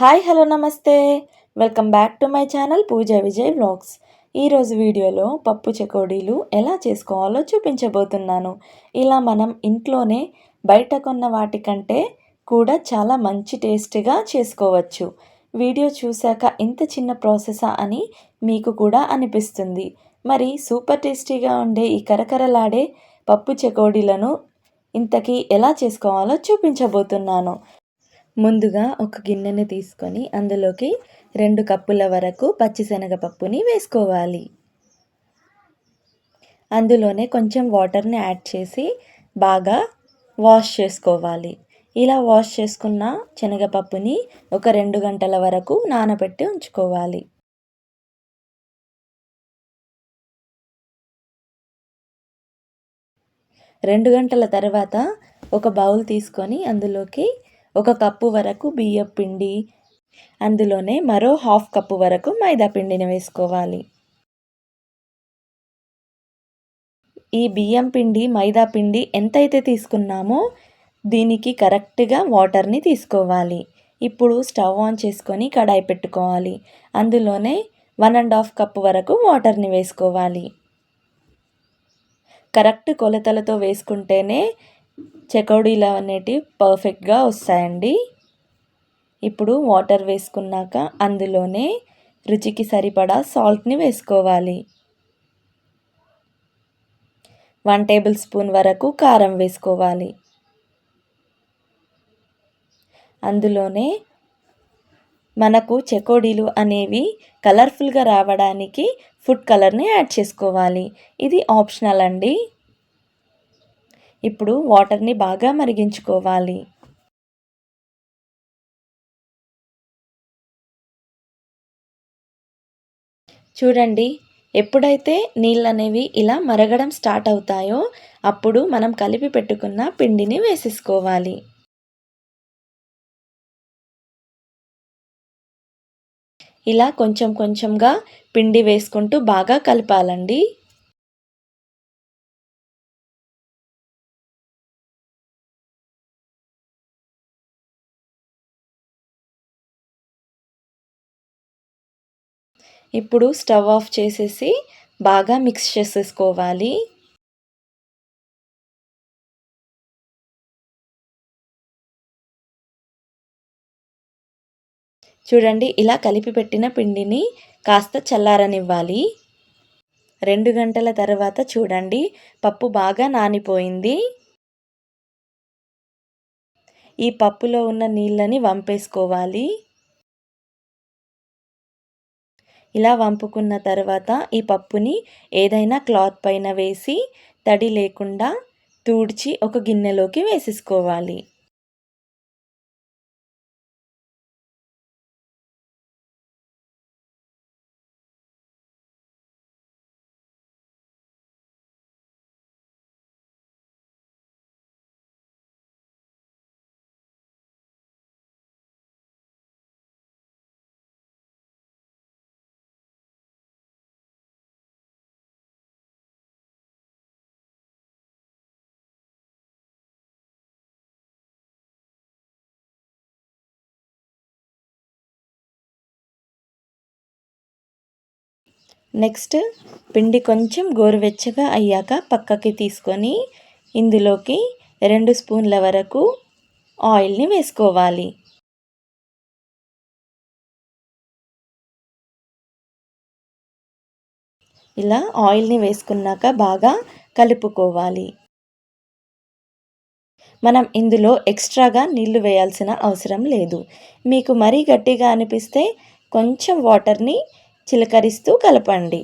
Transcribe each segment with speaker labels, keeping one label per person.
Speaker 1: Hi hello నమస్తే. Welcome back to my channel Pooja Vijay vlogs. ఈరోజు వీడియోలో పప్పు చకోడీలు ఎలా చేసుకోవాలో చూపించబోతున్నాను. ఇలా మనం ఇంట్లోనే బయట కొన్న వాటికంటే కూడా చాలా మంచి టేస్ట్గా చేసుకోవచ్చు. వీడియో చూశాక ఇంత చిన్న ప్రాసెసా అని మీకు కూడా అనిపిస్తుంది. మరి సూపర్ టేస్టీగా ఉండే ఈ కరకరలాడే పప్పు చకోడీలను ఇంతకీ ఎలా చేసుకోవాలో చూపించబోతున్నాను. ముందుగా ఒక గిన్నెని తీసుకొని అందులోకి రెండు కప్పుల వరకు పచ్చిశనగపప్పుని వేసుకోవాలి. అందులోనే కొంచెం వాటర్ని యాడ్ చేసి బాగా వాష్ చేసుకోవాలి. ఇలా వాష్ చేసుకున్న శనగపప్పుని ఒక రెండు గంటల వరకు నానబెట్టి ఉంచుకోవాలి. రెండు గంటల తర్వాత ఒక బౌల్ తీసుకొని అందులోకి ఒక కప్పు వరకు బియ్యం పిండి. అందులోనే మరో హాఫ్ కప్పు వరకు మైదా పిండిని వేసుకోవాలి. ఈ బియ్యం పిండి మైదా పిండి ఎంతైతే తీసుకున్నామో దీనికి కరెక్ట్గా వాటర్ని తీసుకోవాలి. ఇప్పుడు స్టవ్ ఆన్ చేసుకొని కడాయి పెట్టుకోవాలి. అందులోనే వన్ అండ్ హాఫ్ కప్పు వరకు వాటర్ని వేసుకోవాలి. కరెక్ట్ కొలతలతో వేసుకుంటేనే చెకోడీలు అనేటివి పర్ఫెక్ట్గా వస్తాయండి. ఇప్పుడు వాటర్ వేసుకున్నాక అందులోనే రుచికి సరిపడా సాల్ట్ని వేసుకోవాలి. వన్ టేబుల్ స్పూన్ వరకు కారం వేసుకోవాలి. అందులోనే మనకు చెకోడీలు అనేవి కలర్ఫుల్గా రావడానికి ఫుడ్ కలర్ని యాడ్ చేసుకోవాలి. ఇది ఆప్షనల్ అండి. ఇప్పుడు వాటర్ని బాగా మరిగించుకోవాలి. చూడండి ఎప్పుడైతే నీళ్ళు అనేవి ఇలా మరగడం స్టార్ట్ అవుతాయో అప్పుడు మనం కలిపి పెట్టుకున్న పిండిని వేసేసుకోవాలి. ఇలా కొంచెం కొంచెంగా పిండి వేసుకుంటూ బాగా కలపాలండి. ఇప్పుడు స్టవ్ ఆఫ్ చేసేసి బాగా మిక్స్ చేసేసుకోవాలి. చూడండి ఇలా కలిపి పెట్టిన పిండిని కాస్త చల్లారనివ్వాలి. రెండు గంటల తర్వాత చూడండి పప్పు బాగా నానిపోయింది. ఈ పప్పులో ఉన్న నీళ్ళని వంపేసుకోవాలి. ఇలా వంపుకున్న తర్వాత ఈ పప్పుని ఏదైనా క్లాత్ పైన వేసి తడి లేకుండా తూడ్చి ఒక గిన్నెలోకి వేసేసుకోవాలి. నెక్స్ట్ పిండి కొంచెం గోరువెచ్చగా అయ్యాక పక్కకి తీసుకొని ఇందులోకి రెండు స్పూన్ల వరకు ఆయిల్ని వేసుకోవాలి. ఇలా ఆయిల్ని వేసుకున్నాక బాగా కలుపుకోవాలి. మనం ఇందులో ఎక్స్ట్రాగా నీళ్ళు వేయాల్సిన అవసరం లేదు. మీకు మరీ గట్టిగా అనిపిస్తే కొంచెం వాటర్ని చిలకరిస్తూ కలపండి.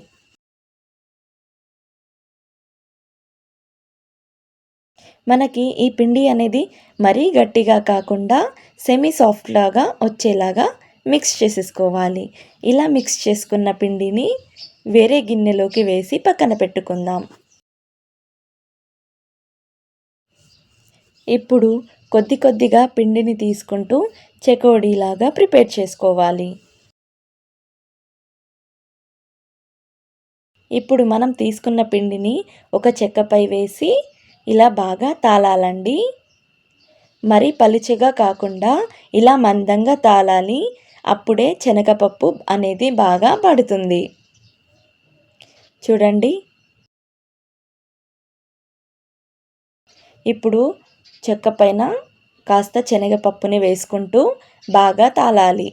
Speaker 1: మనకి ఈ పిండి అనేది మరీ గట్టిగా కాకుండా సెమీ సాఫ్ట్ లాగా వచ్చేలాగా మిక్స్ చేసేసుకోవాలి. ఇలా మిక్స్ చేసుకున్న పిండిని వేరే గిన్నెలోకి వేసి పక్కన పెట్టుకుందాం. ఇప్పుడు కొద్ది కొద్దిగా పిండిని తీసుకుంటూ చెకోడీలాగా ప్రిపేర్ చేసుకోవాలి. ఇప్పుడు మనం తీసుకున్న పిండిని ఒక చెక్కపై వేసి ఇలా బాగా తాళాలండి మరి పలుచగా కాకుండా ఇలా మందంగా తాళాలి అప్పుడే శనగపప్పు అనేది బాగా పడుతుంది. చూడండి. ఇప్పుడు చెక్క పైన కాస్త శనగపప్పుని వేసుకుంటూ బాగా తాళాలి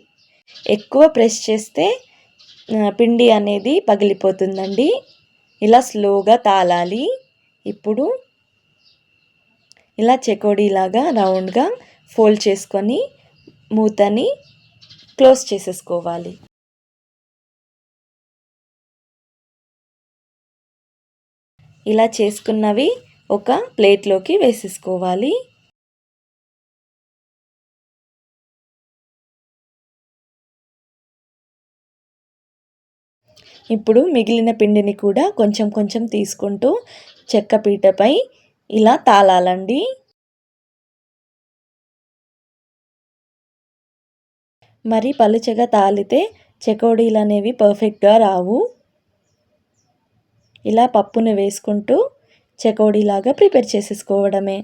Speaker 1: ఎక్కువ ప్రెస్ చేస్తే పిండి అనేది పగిలిపోతుందండి. ఇలా స్లోగా తాళాలి ఇప్పుడు ఇలా చెకోడీలాగా రౌండ్గా ఫోల్డ్ చేసుకొని మూతని క్లోజ్ చేసేసుకోవాలి. ఇలా చేసుకున్నవి ఒక ప్లేట్లోకి వేసేసుకోవాలి. ఇప్పుడు మిగిలిన పిండిని కూడా కొంచెం కొంచెం తీసుకుంటూ చెక్క పీటపై ఇలా తాళాలండి మరి పలుచగా తాలితే చెకోడీలు అనేవి పర్ఫెక్ట్గా రావు. ఇలా పప్పును వేసుకుంటూ చెకోడీలాగా ప్రిపేర్ చేసేసుకోవడమే.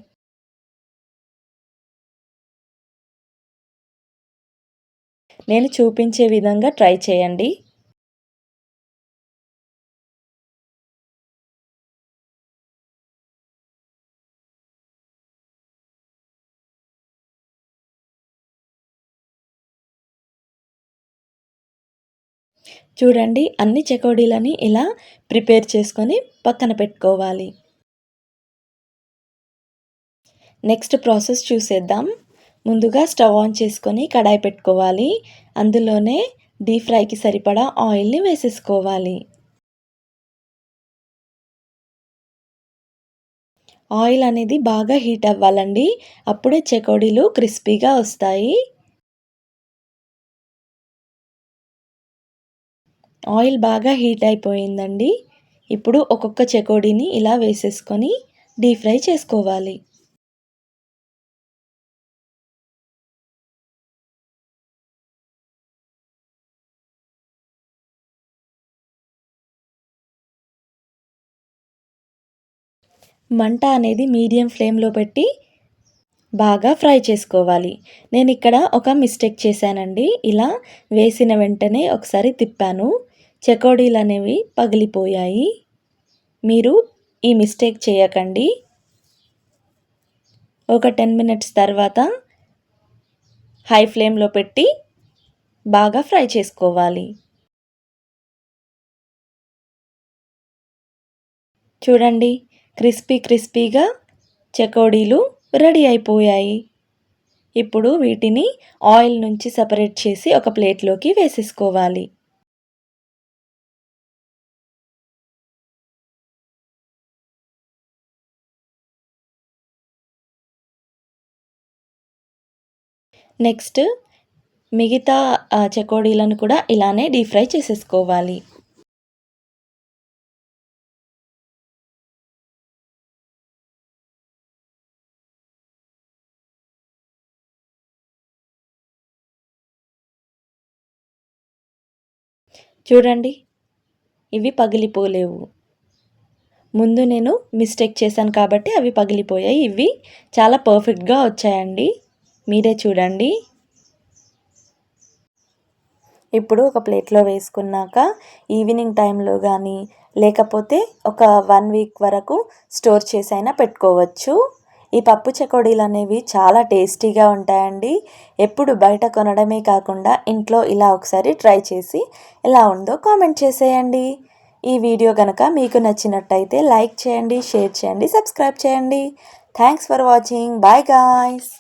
Speaker 1: నేను చూపించే విధంగా ట్రై చేయండి. చూడండి అన్ని చెకోడీలని ఇలా ప్రిపేర్ చేసుకొని పక్కన పెట్టుకోవాలి. నెక్స్ట్ ప్రాసెస్ చూసేద్దాం. ముందుగా స్టవ్ ఆన్ చేసుకొని కడాయి పెట్టుకోవాలి. అందులోనే డీప్ ఫ్రైకి సరిపడా ఆయిల్ని వేసేసుకోవాలి. ఆయిల్ అనేది బాగా హీట్ అవ్వాలండి. అప్పుడే చెకోడీలు క్రిస్పీగా వస్తాయి. ఆయిల్ బాగా హీట్ అయిపోయిందండి. ఇప్పుడు ఒక్కొక్క చెకోడీని ఇలా వేసేసుకొని డీప్ ఫ్రై చేసుకోవాలి. మంట అనేది మీడియం ఫ్లేమ్లో పెట్టి బాగా ఫ్రై చేసుకోవాలి. నేను ఇక్కడ ఒక మిస్టేక్ చేశానండి. ఇలా వేసిన వెంటనే ఒకసారి తిప్పాను. చెకోడీలు అనేవి పగిలిపోయాయి. మీరు ఈ మిస్టేక్ చేయకండి. ఒక టెన్ మినిట్స్ తర్వాత హై ఫ్లేమ్లో పెట్టి బాగా ఫ్రై చేసుకోవాలి. చూడండి క్రిస్పీ క్రిస్పీగా చెకోడీలు రెడీ అయిపోయాయి. ఇప్పుడు వీటిని ఆయిల్ నుంచి సపరేట్ చేసి ఒక ప్లేట్లోకి వేసేసుకోవాలి. నెక్స్ట్ మిగతా చెకోడీలను కూడా ఇలానే డీప్ ఫ్రై చేసేసుకోవాలి. చూడండి ఇవి పగిలిపోలేవు. ముందు నేను మిస్టేక్ చేశాను కాబట్టి అవి పగిలిపోయాయి. ఇవి చాలా పర్ఫెక్ట్గా వచ్చాయండి. మీరే చూడండి. ఇప్పుడు ఒక ప్లేట్లో వేసుకున్నాక ఈవినింగ్ టైంలో కానీ లేకపోతే ఒక వన్ వీక్ వరకు స్టోర్ చేసైనా పెట్టుకోవచ్చు. ఈ పప్పు చకోడీలు అనేవి చాలా టేస్టీగా ఉంటాయండి. ఎప్పుడు బయట కొనడమే కాకుండా ఇంట్లో ఇలా ఒకసారి ట్రై చేసి ఎలా ఉందో కామెంట్ చేసేయండి. ఈ వీడియో కనుక మీకు నచ్చినట్టయితే లైక్ చేయండి షేర్ చేయండి సబ్స్క్రైబ్ చేయండి. Thanks for watching. Bye guys.